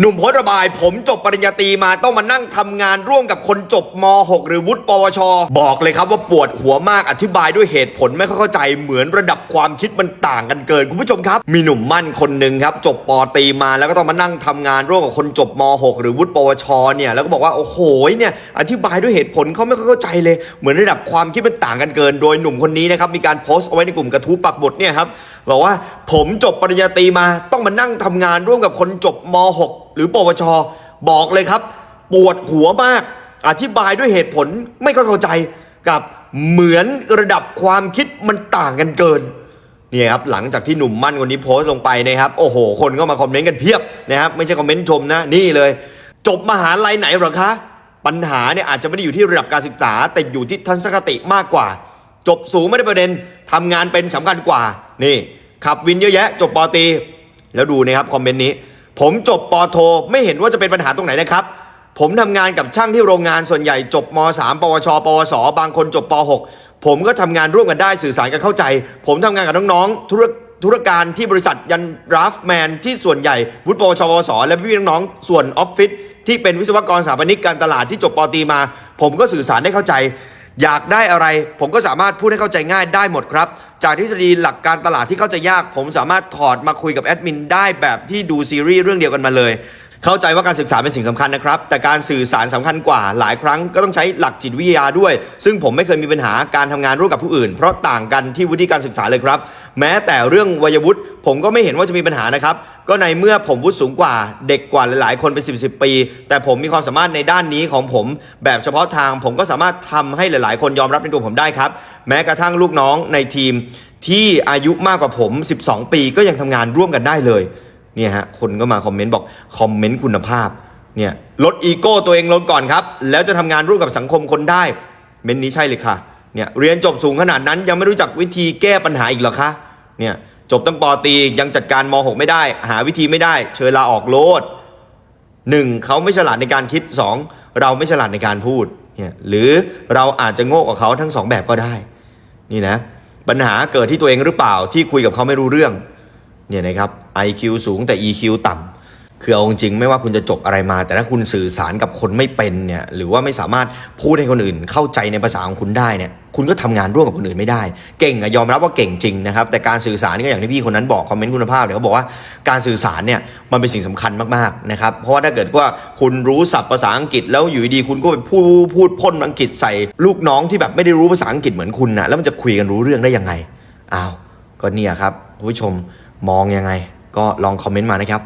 หนุ่มโพสต์ระบายผมจบปริญญาตรีมาต้องมานั่งทำงานร่วมกับคนจบม .6 หรือวุฒิปวช บอกเลยครับว่าปวดหัวมากอธิบายด้วยเหตุผลไม่ค่อยเข้าใจเหมือนระดับความคิดมันต่างกันเกินคุณผู้ชมครับ มีหนุ่มมั่นคนหนึ่งครับจบปตรีมาแล้วก็ต้องมานั่งทำงานร่วมกับคนจบม .6 หรือวุฒิปวชเนี่ยแล้วก็บอกว่าโอ้โหเนี่ยอธิบายด้วยเหตุผลเขาไม่ค่อยเข้าใจเลย เหมือนระดับความคิดมันต่างกันเกิน โดยหนุ่มคนนี้นะครับมีการโพสต์เอาไว้ในกลุ่มกระทู้ปักบทเนี่ยครับบอกว่าผมจบปริญญาตรีมาต้องมานั่งทำงานร่วมกับคนจบม .6 หรือปวช บอกเลยครับ ปวดหัวมาก อธิบายด้วยเหตุผลไม่ค่อยเข้าใจกับเหมือนระดับความคิดมันต่างกันเกินนี่ครับหลังจากที่หนุ่มมั่นคนนี้โพสต์ลงไปนะครับ โอ้โห คนก็มาคอมเมนต์กันเพียบนะครับ ไม่ใช่คอมเมนต์ชมนะ นี่เลย จบมหาลัยไหนหรอคะ ปัญหาเนี่ยอาจจะไม่ได้อยู่ที่ระดับการศึกษา แต่อยู่ที่ทัศนคติมากกว่า จบสูงไม่ได้ประเด็นทำงานเป็นสำคัญกว่า นี่ขับวินเยอะแยะ จบปอตี แล้วดูนะครับคอมเมนต์นี้ ผมจบปอโท ไม่เห็นว่าจะเป็นปัญหาตรงไหนนะครับ ผมทำงานกับช่างที่โรงงานส่วนใหญ่จบม .3 ปวช ปวส บางคนจบป .6 ผมก็ทำงานร่วมกันได้สื่อสารกันเข้าใจ ผมทำงานกับน้องๆธุรธุรการที่บริษัทยันราฟแมนที่ส่วนใหญ่วุฒิปวช ปวส และพี่ๆน้องๆส่วนออฟฟิศที่เป็นวิศวกรสถาปนิกการตลาดที่จบปอตรีมา ผมก็สื่อสารได้เข้าใจ อยากได้อะไร ผมก็สามารถพูดให้เข้าใจง่ายได้หมดครับ จากทฤษฎีหลักการตลาดที่เข้าใจยาก ผมสามารถถอดมาคุยกับแอดมินได้แบบที่ดูซีรีส์เรื่องเดียวกันมาเลย เข้าใจว่าการศึกษาเป็นสิ่งสำคัญนะครับ แต่การสื่อสารสำคัญกว่า หลายครั้งก็ต้องใช้หลักจิตวิทยาด้วย ซึ่งผมไม่เคยมีปัญหาการทำงานร่วมกับผู้อื่น เพราะต่างกันที่วุฒิการศึกษาเลยครับ แม้แต่เรื่องวัยวุฒิผมก็ไม่เห็นว่าจะมีปัญหานะครับ ก็ในเมื่อผมวุฒิสูงกว่าเด็กกว่าหลายๆ คนเป็น 10บปี แต่ผมมีความสามารถในด้านนี้ของผม แบบเฉพาะทางผมก็สามารถทำให้หลายๆ คนยอมรับในตัวผมได้ครับ แม้กระทั่งลูกน้องในทีมที่อายุมากกว่าผม 12 ปีก็ยังทำงานร่วมกันได้เลยเนี่ยฮะคนก็มาคอมเมนต์บอกคอมเมนต์คุณภาพเนี่ยลดอีโก้ตัวเองลงก่อนครับ แล้วจะทำงานร่วมกับสังคมคนได้ เมนต์นี้ใช่เลยค่ะเนี่ยเรียนจบสูงขนาดนั้นยังไม่รู้จักวิธีแก้ปัญหาอีกเหรอคะเนี่ย จบตั้งปอตียังจัดการม .6 ไม่ได้ หาวิธีไม่ได้ เชิญลาออกโลดหนึ่งเขาไม่ฉลาดในการคิดสองเราไม่ฉลาดในการพูดเนี่ยหรือเราอาจจะโง่กว่าเขาทั้งสองแบบก็ได้ นี่นะ ปัญหาเกิดที่ตัวเองหรือเปล่าที่คุยกับเขาไม่รู้เรื่องเนี่ยนะครับ IQ สูงแต่ EQ ต่ำ คือเอาจริงไม่ว่าคุณจะจบอะไรมา แต่ถ้าคุณสื่อสารกับคนไม่เป็นเนี่ยหรือว่าไม่สามารถพูดให้คนอื่นเข้าใจในภาษาของคุณได้เนี่ยคุณก็ทำงานร่วมกับคนอื่นไม่ได้ เก่งอะยอมรับว่าเก่งจริงนะครับแต่การสื่อสารก็อย่างที่พี่คนนั้นบอกคอมเมนต์คุณภาพเนี่ยเขาบอกว่าการสื่อสารเนี่ยมันเป็นสิ่งสำคัญมากๆนะครับเพราะว่าถ้าเกิดว่าคุณรู้ศัพท์ภาษาอังกฤษ แล้วอยู่ดีคุณก็ไปพูดพูดพ่นอังกฤษใส่ลูกน้องที่แบบไม่ได้รู้ภาษาอังกฤษเหมือนคุณนะแล้วมันจะคุยกันรู้เรื่องได้ยังไงอ้าวก็เนี่ยครับผู้ชมมองยังไง ก็ลองคอมเมนต์มานะครับ